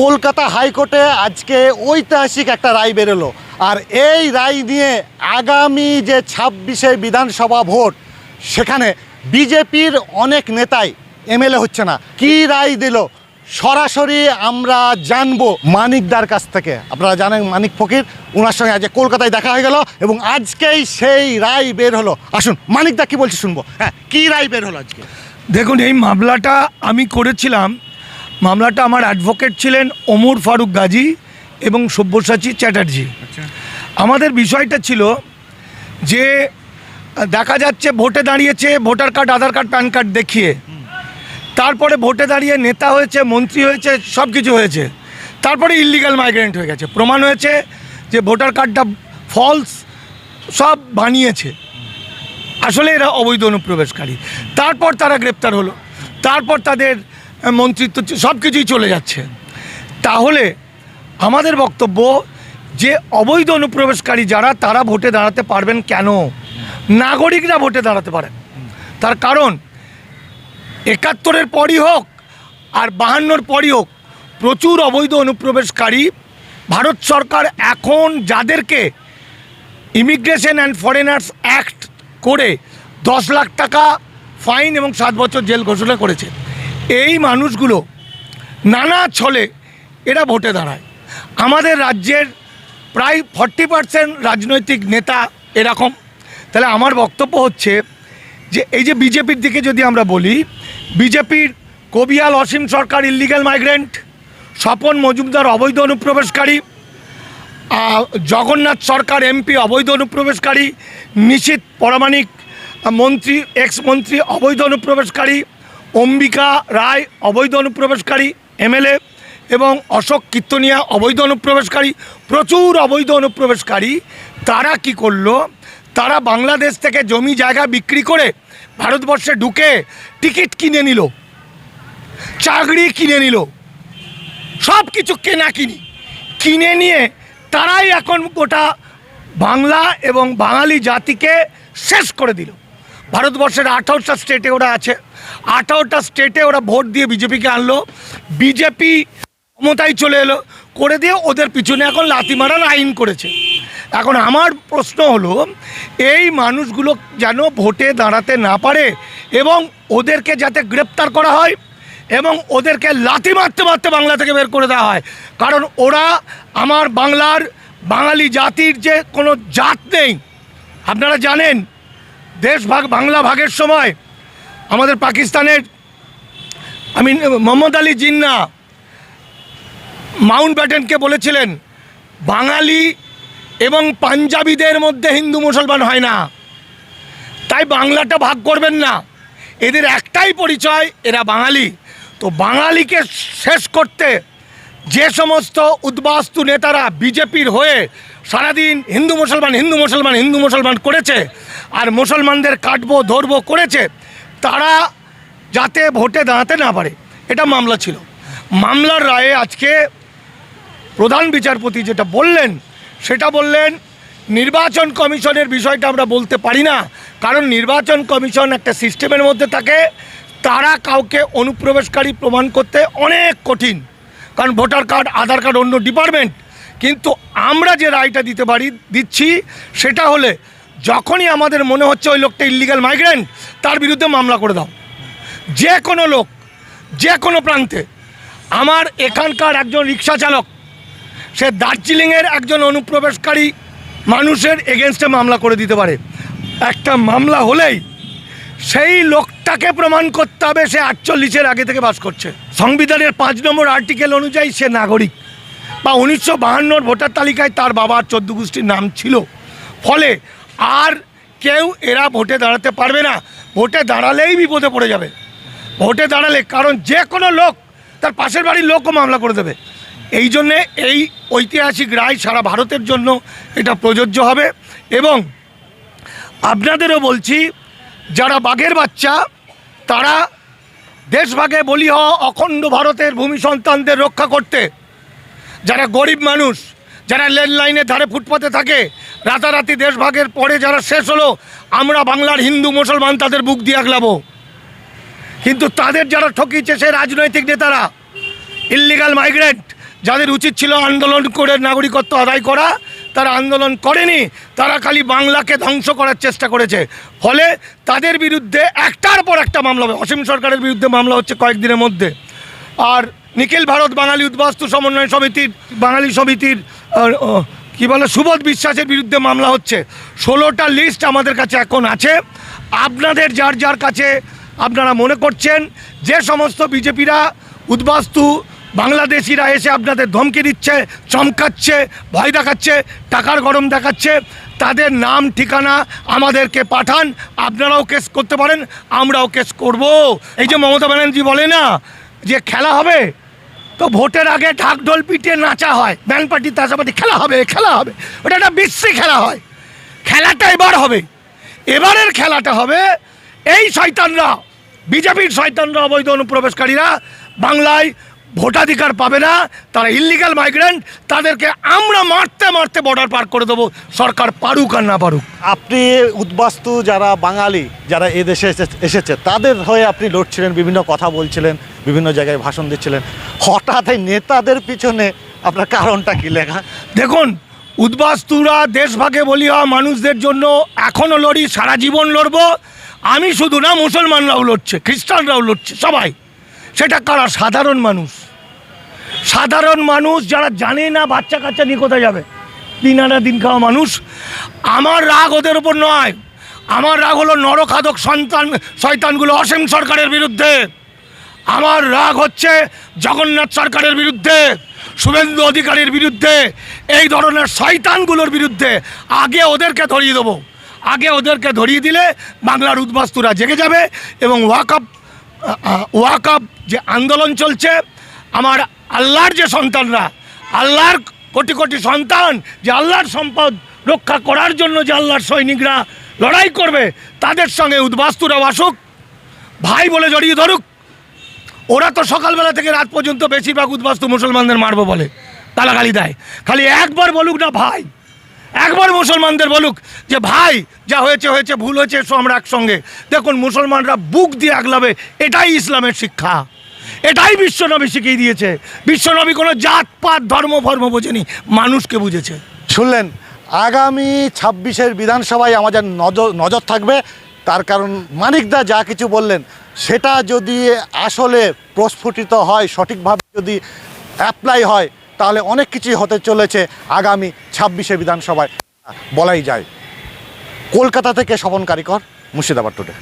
কলকাতা হাইকোর্টে আজকে ঐতিহাসিক একটা রায় বেরোলো। আর এই রায় নিয়ে আগামী যে ছাব্বিশে বিধানসভা ভোট, সেখানে বিজেপির অনেক নেতাই এমএলএ হচ্ছে না। কি রায় দিল? সরাসরি আমরা জানব মানিকদার কাছ থেকে। আপনারা জানেন মানিক ফকির ওনার সঙ্গে আজকে কলকাতায় দেখা হয়ে গেল এবং আজকেই সেই রায় বের হলো। আসুন মানিকদা কি বলছে শুনব। হ্যাঁ কি রায় বের হলো আজকে? দেখুন, এই মামলাটা আমি করেছিলাম মামলাটা আমার অ্যাডভোকেট ছিলেন ওমর ফারুক গাজী এবং সব্যসাচী চ্যাটার্জি। আমাদের বিষয়টা ছিল যে দেখা যাচ্ছে ভোটে দাঁড়িয়েছে voter card Aadhaar card PAN card দেখিয়ে। তারপরে ভোটে দাঁড়িয়ে নেতা হয়েছে মন্ত্রী হয়েছে সব কিছু হয়েছে। তারপরে ইলিগাল মাইগ্রেন্ট হয়ে গেছে। প্রমাণ হয়েছে যে ভোটার কার্ডটা ফলস সব বানিয়েছে। আসলে এরা অবৈধ অনুপ্রবেশকারী। তারপর তারা গ্রেপ্তার হলো। তারপর তাদের মন্ত্রিত্ব সব কিছুই চলে যাচ্ছে। তাহলে আমাদের বক্তব্য যে অবৈধ অনুপ্রবেশকারী যারা, তারা ভোটে দাঁড়াতে পারবেন কেন? নাগরিকরা ভোটে দাঁড়াতে পারেন। তার কারণ, একাত্তরের পরই হোক আর বাহান্নর পরই হোক, প্রচুর অবৈধ অনুপ্রবেশকারী ভারত সরকার এখন যাদেরকে ইমিগ্রেশন অ্যান্ড ফরেনার্স অ্যাক্ট করে দশ লাখ টাকা ফাইন এবং সাত বছর জেল ঘোষণা করেছে। এই মানুষগুলো নানা ছলে এরা ভোটে দাঁড়ায়। আমাদের রাজ্যের প্রায় ফর্টি পার্সেন্ট রাজনৈতিক নেতা এরকম। তাহলে আমার বক্তব্য হচ্ছে যে, এই যে বিজেপির দিকে যদি আমরা বলি, বিজেপির কবিয়াল অসীম সরকার ইল্লিগাল মাইগ্রেন্ট স্বপন মজুমদার অবৈধ অনুপ্রবেশকারী জগন্নাথ সরকার এমপি অবৈধ অনুপ্রবেশকারী, নিশীত পরামাণিক মন্ত্রী এক্স মন্ত্রী অবৈধ অনুপ্রবেশকারী অম্বিকা রায়, অবৈধ অনুপ্রবেশকারী এমএলএ এবং অশোক কীর্তনিয়া, অবৈধ অনুপ্রবেশকারী, প্রচুর অবৈধ অনুপ্রবেশকারী, তারা কি করল? তারা বাংলাদেশ থেকে জমি, জায়গা বিক্রি করে ভারতবর্ষে ঢুকে টিকিট কিনে নিল, চাকরি কিনে নিল, সব কিছু কেনা কিনি, কিনে নিয়ে তারাই এখন গোটা বাংলা এবং বাঙালি জাতিকে শেষ করে দিল। ভারতবর্ষের আঠারোটা স্টেটে ওরা আছে। আঠারোটা স্টেটে ওরা ভোট দিয়ে বিজেপিকে আনলো। বিজেপি ক্ষমতায় চলে এলো, করে দিয়ে ওদের পিছনে এখন লাথি মারার আইন করেছে। এখন আমার প্রশ্ন হলো, এই মানুষগুলো যেন ভোটে দাঁড়াতে না পারে এবং ওদেরকে যাতে গ্রেপ্তার করা হয় এবং ওদেরকে লাথি মারতে মারতে বাংলা থেকে বের করে দেওয়া হয়। কারণ ওরা আমার বাংলার বাঙালি জাতির যে কোনো জাত নেই। আপনারা জানেন, দেশ ভাগ বাংলা ভাগের সময় আমাদের পাকিস্তানের আমি মোহাম্মদ আলী জিন্না মাউন্ট ব্যাটেনকে বলেছিলেন, বাঙালি এবং পাঞ্জাবিদের মধ্যে হিন্দু মুসলমান হয় না। তাই বাংলাটা ভাগ করবেন না। এদের একটাই পরিচয়, এরা বাঙালি। তো বাঙালিকে শেষ করতে যে সমস্ত উদ্বাস্তু নেতারা বিজেপির হয়ে সারাদিন হিন্দু মুসলমান হিন্দু মুসলমান হিন্দু মুসলমান করেছে, আর মুসলমানদের কাটবো, ধরবো করেছে তারা যাতে ভোটে দাঁড়াতে না পারে, এটা মামলা ছিল। মামলার রায়ে আজকে প্রধান বিচারপতি যেটা বললেন, সেটা বললেন, নির্বাচন কমিশনের বিষয়টা আমরা বলতে পারি না, কারণ নির্বাচন কমিশন একটা সিস্টেমের মধ্যে থাকে, তারা কাউকে অনুপ্রবেশকারী প্রমাণ করতে অনেক কঠিন। কারণ ভোটার কার্ড, আধার কার্ড অন্য ডিপার্টমেন্ট, কিন্তু আমরা যে রায়টা দিতে পারি, দিচ্ছি, সেটা হলে যখনই আমাদের মনে হচ্ছে ওই লোকটা ইলিগাল মাইগ্রেন্ট তার বিরুদ্ধে মামলা করে দাও। যে কোনো লোক, যে কোনো প্রান্তে। আমার এখানকার একজন রিক্সা চালক, সে দার্জিলিংয়ের একজন অনুপ্রবেশকারী মানুষের এগেনস্টে মামলা করে দিতে পারে। একটা মামলা হলেই সেই লোকটাকে প্রমাণ করতে হবে সে আটচল্লিশের আগে থেকে বাস করছে। সংবিধানের পাঁচ নম্বর আর্টিকেল অনুযায়ী সে নাগরিক। বা উনিশশো বাহান্নর ভোটার তালিকায় তার বাবার চোদ্দ গোষ্ঠীর নাম ছিল। ফলে আর কেউ এরা ভোটে দাঁড়াতে পারবে না। ভোটে দাঁড়ালেই বিপদে পড়ে যাবে। ভোটে দাঁড়ালে কারণ যে কোনো লোক তার পাশের বাড়ির লোকও মামলা করে দেবে। এই জন্যে এই ঐতিহাসিক রায় সারা ভারতের জন্য এটা প্রযোজ্য হবে এবং আপনাদেরও বলছি, যারা বাঘের বাচ্চা, তারা দেশভাগে বলি হওয়া অখণ্ড ভারতের ভূমি সন্তানদের রক্ষা করতে, যারা গরিব মানুষ, যারা লেন ধারে ফুটপাতে থাকে রাতারাতি দেশভাগের পরে যারা শেষ হলো, আমরা বাংলার হিন্দু মুসলমান তাদের বুক দিয়ে আগলাবো। কিন্তু তাদের যারা ঠকিয়েছে সে রাজনৈতিক নেতারা ইল্লিগাল মাইগ্রেন্ট যাদের উচিত ছিল আন্দোলন করে নাগরিকত্ব আদায় করা, তারা আন্দোলন করেনি, তারা খালি বাংলাকে ধ্বংস করার চেষ্টা করেছে। ফলে তাদের বিরুদ্ধে একটার পর একটা মামলা হবে। অসীম সরকারের বিরুদ্ধে মামলা হচ্ছে কয়েকদিনের মধ্যে। আর নিখিল ভারত বাঙালি উদ্বাস্তু সমন্বয় সমিতির, বাঙালি সমিতির কি বলে, সুবোধ বিশ্বাসের বিরুদ্ধে মামলা হচ্ছে। ষোলোটা লিস্ট আমাদের কাছে এখন আছে। আপনাদের যার যার কাছে আপনারা মনে করছেন, যে সমস্ত বিজেপিরা উদ্বাস্তু বাংলাদেশিরা এসে আপনাদের ধমকি দিচ্ছে, চমকাচ্ছে, ভয় দেখাচ্ছে, টাকার গরম দেখাচ্ছে, তাদের নাম, ঠিকানা আমাদেরকে পাঠান, আপনারাও কেস করতে পারেন, আমরাও কেস করব। এই যে মমতা ব্যানার্জি বলে না, যে খেলা হবে তো ভোটের আগে ঢাক ঢোল পিটিয়ে নাচা হয়। ব্যান্ড পার্টি তাসাপাটি খেলা হবে খেলা হবে। ওটা একটা বিশ্রী খেলা হয়। খেলাটা এবার হবে। এবারের খেলাটা হবে এই শয়তানরা। বিজেপির শয়তানরা, অবৈধ অনুপ্রবেশকারীরা বাংলায় ভোটাধিকার পাবে না। তারা ইল্লিগাল মাইগ্রেন্ট তাদেরকে আমরা মারতে মারতে বর্ডার পার করে দেবো। সরকার পারুক আর না পারুক। আপনি উদ্বাস্তু যারা বাঙালি, যারা এদেশে এসে- এসেছে, তাদের হয়ে আপনি লড়ছিলেন, বিভিন্ন কথা বলছিলেন। বিভিন্ন জায়গায় ভাষণ দিচ্ছিলেন। হঠাৎ এই নেতাদের পিছনে আপনার কারণটা কি লেখা? দেখুন উদ্বাস্তুরা দেশভাগে বলিয়া মানুষদের জন্য এখনও লড়ি, সারা জীবন লড়ব। আমি শুধু না, মুসলমানরাও লড়ছে, খ্রিস্টানরাও লড়ছে, সবাই। সেটা কারা? সাধারণ মানুষ। সাধারণ মানুষ যারা জানে না বাচ্চা কাচ্চা নিয়ে কোথায় যাবে। দিন আনা দিন খাওয়া মানুষ। আমার রাগ ওদের উপর নয়। আমার রাগ হলো নরখাদক সন্তান, শয়তানগুলো অসীম সরকারের বিরুদ্ধে। আমার রাগ হচ্ছে জগন্নাথ সরকারের বিরুদ্ধে, শুভেন্দু অধিকারীর বিরুদ্ধে, এই ধরনের শয়তানগুলোর বিরুদ্ধে। আগে ওদেরকে ধরিয়ে দেবো। আগে ওদেরকে ধরিয়ে দিলে বাংলার উদ্বাস্তুরা জেগে যাবে এবং ওয়াকআপ ওয়াকআপ যে আন্দোলন চলছে, আমার আল্লাহর যে সন্তানরা, আল্লাহর কোটি কোটি সন্তান যে আল্লাহর সম্পদ রক্ষা করার জন্য যে আল্লাহর সৈনিকরা লড়াই করবে, তাদের সঙ্গে উদ্বাস্তুরা আসুক, ভাই বলে জড়িয়ে ধরুক। ওরা তো সকালবেলা থেকে রাত পর্যন্ত বেশিরভাগ উদ্বাস্তু মুসলমানদের মারবো বলে গালাগালি দেয়। খালি একবার বলুক না ভাই, একবার মুসলমানদের বলুক যে ভাই, যা হয়েছে হয়েছে, ভুল হয়েছে এসো আমরা একসঙ্গে। দেখুন, মুসলমানরা বুক দিয়ে আগলাবে, এটাই ইসলামের শিক্ষা। এটাই বিশ্বনবী শিখিয়ে দিয়েছে। বিশ্বনবী কোনো জাত, পাত, ধর্ম, ফর্ম বোঝেনি, মানুষকে বুঝেছে। শুনলেন, আগামী ছাব্বিশের বিধানসভায় আমাদের নজর নজর থাকবে। তার কারণ মানিকদা যা কিছু বললেন, সেটা যদি আসলে প্রস্ফুটিত হয়, সঠিকভাবে যদি অ্যাপ্লাই হয়, তাহলে অনেক কিছুই হতে চলেছে আগামী ছাব্বিশে বিধানসভায়। বলাই যায়। কলকাতা থেকে শবন কারিকর, মুর্শিদাবাদ টুডে